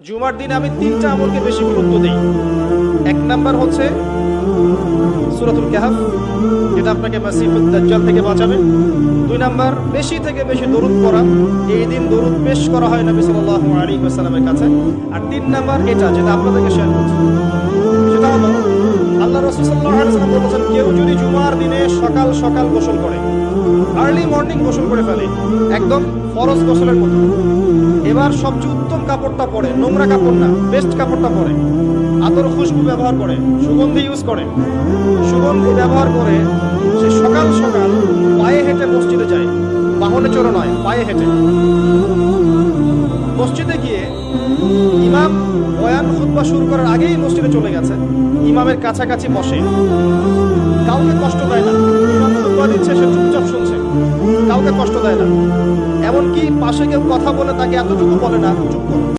জুমার দিনে আমি তিনটা আমলকে বেশি গুরুত্ব দিই। এক নাম্বার হচ্ছে সুরাতুল কাহাফ, যেটা আপনাকে মাসিফুদ দাজ্জাল থেকে বাঁচাবে। দুই নাম্বার, বেশি থেকে বেশি দরুদ পড়া। এই দিন দরুদ পেশ করা হয় নবী সাল্লাল্লাহু আলাইহি ওয়াসাল্লামের কাছে। আর তিন নাম্বার এটা, যেটা আপনাদেরকে শেয়ার করছি। সেটা হলো, আল্লাহ রাসূল সাল্লাল্লাহু আলাইহি ওয়াসাল্লাম বলেছেন, কেউ যদি জুমার দিনে সকাল সকাল গোসল করে আর্লি মর্নিং গোসল করে ফেলে, একদম ফরজ গোসলের মতো এবার সবচেয়ে উত্তম কাপড়টা পরে, নোংরা কাপড় না বেস্ট কাপড়টা পরে। আতর খুশবু ব্যবহার করে, সুগন্ধি ইউজ করে। সুগন্ধি ব্যবহার করে সে সকাল সকাল পায়ে হেঁটে মসজিদে যায়। বাহনে চড়ে নয়, পায়ে হেঁটে। মসজিদে গিয়ে ইমাম বয়ান খুতবা শুরু করার আগেই মসজিদে চলে গেছে। ইমামের কাছাকাছি বসে। কাউকে কষ্ট দেয় না। ইমাম খুতবা দিচ্ছে, সে চুপচাপ শুনছে। কাউকে কষ্ট দেয় না। এমনকি পাশে কেউ কথা বলে তাকে এতটুকু বলে না চুপ করো।